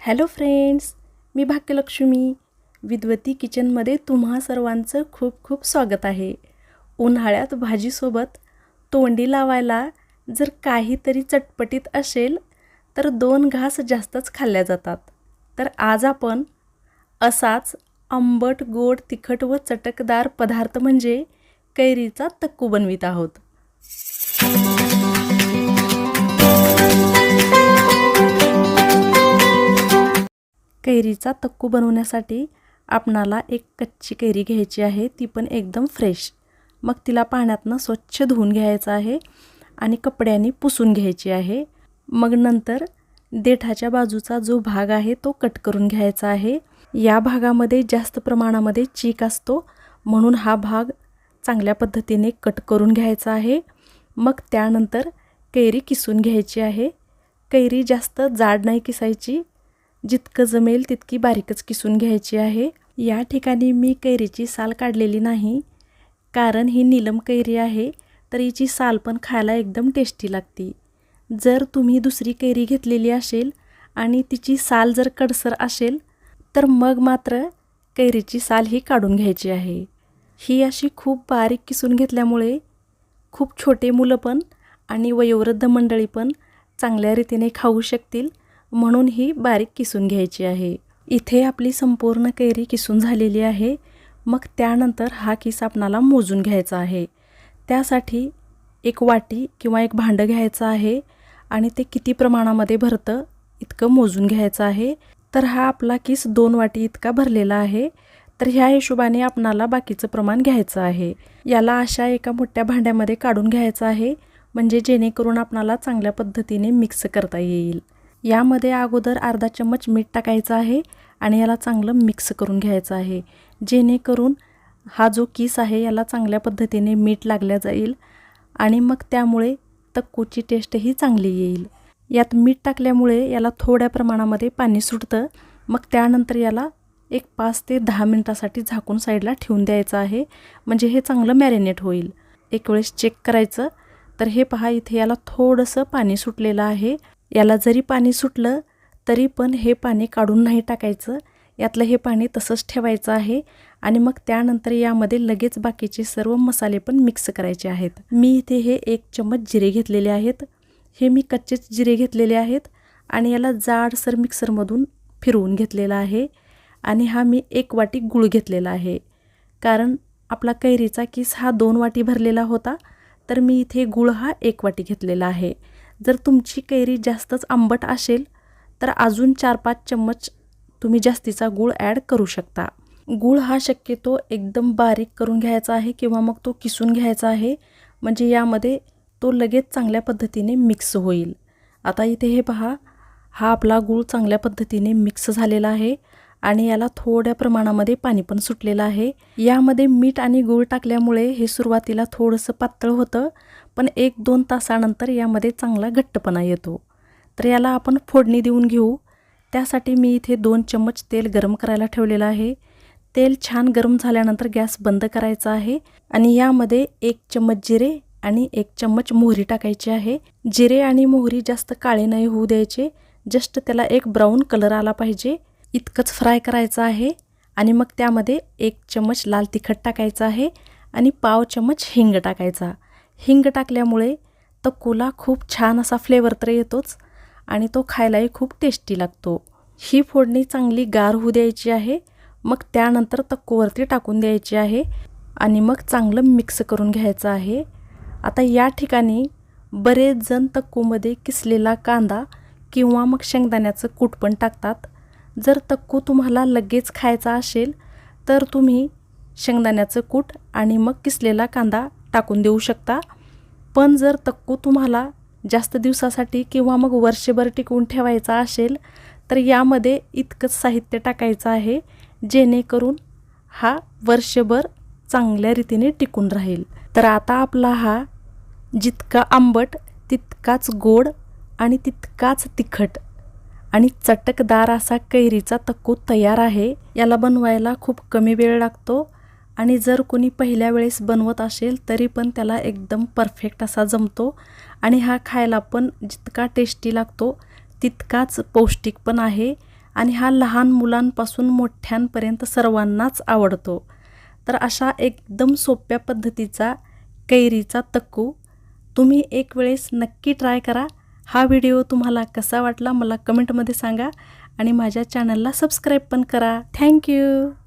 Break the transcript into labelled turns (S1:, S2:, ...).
S1: Hello friends मी भाग्यलक्ष्मी. विद्वती किचनमध्ये तुम्हा सर्वांचं खूप खूप स्वागत आहे. उन्हाळ्यात भाजीसोबत तोंडी लावायला जर काहीतरी चटपटीत असेल तर दोन घास जास्तच खाल्ल्या जातात. तर आज आपण असाच आंबट गोड तिखट व चटकदार पदार्थ म्हणजे कैरीचा तक्कू बनवित आहोत. कैरीचा तक्कू बनवण्यासाठी आपणाला एक कच्ची कैरी घ्यायची आहे. ती पण एकदम फ्रेश. मग तिला पाण्यातनं स्वच्छ धुवून घ्यायचं आहे आणि कपड्यांनी पुसून घ्यायची आहे. मग नंतर देठाच्या बाजूचा जो भाग आहे तो कट करून घ्यायचा आहे. या भागामध्ये जास्त प्रमाणामध्ये चीक असतो. म्हणून हा भाग चांगल्या पद्धतीने कट करून घ्यायचा आहे. मग त्यानंतर कैरी किसून घ्यायची आहे. कैरी जास्त जाड नाही किसायची. जितकं जमेल तितकी बारीकच किसून घ्यायची आहे. या ठिकाणी मी कैरीची साल काढलेली नाही. कारण ही नीलम कैरी आहे तर हिची साल पण खायला एकदम टेस्टी लागते. जर तुम्ही दुसरी कैरी घेतलेली असेल आणि तिची साल जर कडसर असेल तर मग मात्र कैरीची साल ही काढून घ्यायची आहे. ही अशी खूप बारीक किसून घेतल्यामुळे खूप छोटे मुलं पण आणि वयोवृद्ध मंडळी पण चांगल्या रीतीने खाऊ शकतील. म्हणून ही बारीक किसून घ्यायची आहे. इथे आपली संपूर्ण कैरी किसून झालेली आहे. मग त्यानंतर हा किस आपणाला मोजून घ्यायचा आहे. त्यासाठी एक वाटी किंवा एक भांडं घ्यायचं आहे आणि ते किती प्रमाणामध्ये भरतं इतकं मोजून घ्यायचं आहे. तर हा आपला किस दोन वाटी इतका भरलेला आहे. तर ह्या हिशोबाने आपणाला बाकीचं प्रमाण घ्यायचं आहे. याला अशा एका मोठ्या भांड्यामध्ये काढून घ्यायचं आहे. म्हणजे जेणेकरून आपणाला चांगल्या पद्धतीने मिक्स करता येईल. यामध्ये अगोदर अर्धा चम्मच मीठ टाकायचं आहे आणि याला चांगलं मिक्स करून घ्यायचं आहे. जेणेकरून हा जो किस आहे याला चांगल्या पद्धतीने मीठ लागल्या जाईल आणि मग त्यामुळे तक्कूची टेस्टही चांगली येईल. यात मीठ टाकल्यामुळे याला थोड्या प्रमाणामध्ये पाणी सुटतं. मग त्यानंतर याला एक पाच ते दहा मिनटासाठी झाकून साईडला ठेवून द्यायचं आहे. म्हणजे हे चांगलं मॅरिनेट होईल. एक वेळेस चेक करायचं. तर हे पहा इथे याला थोडंसं पाणी सुटलेलं आहे. याला जरी पाणी सुटलं तरी पण हे पाणी काढून नाही टाकायचं. यातलं हे पाणी तसंच ठेवायचं आहे आणि मग त्यानंतर यामध्ये लगेच बाकीचे सर्व मसाले पण मिक्स करायचे आहेत. मी इथे हे एक चम्मच जिरे घेतलेले आहेत. हे मी कच्चेच जिरे घेतलेले आहेत आणि याला जाडसर मिक्सरमधून फिरवून घेतलेला आहे आणि हा मी एक वाटी गूळ घेतलेला आहे. कारण आपला कैरीचा किस हा दोन वाटी भरलेला होता तर मी इथे गूळ हा एक वाटी घेतलेला आहे. जर तुमची कैरी जास्तच आंबट असेल तर अजून चार पाच चम्मच तुम्ही जास्तीचा गूळ ॲड करू शकता. गूळ हा शक्यतो एकदम बारीक करून घ्यायचा आहे किंवा मग तो किसून घ्यायचा आहे. म्हणजे यामध्ये तो लगेच चांगल्या पद्धतीने मिक्स होईल. आता इथे हे पहा हा आपला गूळ चांगल्या पद्धतीने मिक्स झालेला आहे आणि याला थोड्या प्रमाणामध्ये पाणी पण सुटलेलं आहे. यामध्ये मीठ आणि गूळ टाकल्यामुळे हे सुरुवातीला थोडंसं पातळ होतं पण एक दोन तासानंतर यामध्ये चांगला घट्टपणा येतो. तर याला आपण फोडणी देऊन घेऊ. त्यासाठी मी इथे दोन चम्मच तेल गरम करायला ठेवलेलं आहे. तेल छान गरम झाल्यानंतर गॅस बंद करायचा आहे आणि यामध्ये एक चम्मच जिरे आणि एक चम्मच मोहरी टाकायची आहे. जिरे आणि मोहरी जास्त काळे नाही होऊ द्यायचे. जस्ट त्याला एक ब्राऊन कलर आला पाहिजे. इतकंच फ्राय करायचं आहे आणि मग त्यामध्ये एक चम्मच लाल तिखट टाकायचं आहे आणि पाव चम्मच हिंग टाकायचा. हिंग टाकल्यामुळे तक्कूला खूप छान असा फ्लेवर तर येतोच आणि तो खायलाही खूप टेस्टी लागतो. ही फोडणी चांगली गार होऊ द्यायची आहे मग त्यानंतर तक्कूवरती टाकून द्यायची आहे आणि मग चांगलं मिक्स करून घ्यायचं आहे. आता या ठिकाणी बरेच जण तक्कूमध्ये किसलेला कांदा किंवा मग शेंगदाण्याचं कूट पण टाकतात. जर तक्कू तुम्हाला लगेच खायचा असेल तर तुम्ही शेंगदाण्याचं कूट आणि मग किसलेला कांदा टाकून देऊ शकता. पण जर तक्कू तुम्हाला जास्त दिवसासाठी किंवा मग वर्षभर टिकवून ठेवायचा असेल तर यामध्ये इतकंच साहित्य टाकायचं आहे जेणेकरून हा वर्षभर चांगल्या रीतीने टिकून राहील. तर आता आपला हा जितका आंबट तितकाच गोड आणि तितकाच तिखट आणि चटकदार असा कैरीचा तक्कू तयार आहे याला बनवायला खूप कमी वेळ लागतो. आणि जर कोणी पहिल्या वेळेस बनवत असेल तरी पण त्याला एकदम परफेक्ट असा जमतो. आणि हा खायला पण जितका टेस्टी लागतो तितकाच पौष्टिक पण आहे. आणि हा लहान मुलांपासून मोठ्यांपर्यंत सर्वांनाच आवडतो. तर अशा एकदम सोप्या पद्धतीचा कैरीचा तक्कू तुम्ही एक वेळेस नक्की ट्राय करा. हा व्हिडिओ तुम्हाला कसा वाटला मला कमेंटमध्ये सांगा. आणि माझ्या चॅनलला सबस्क्राईब पण करा. थँक्यू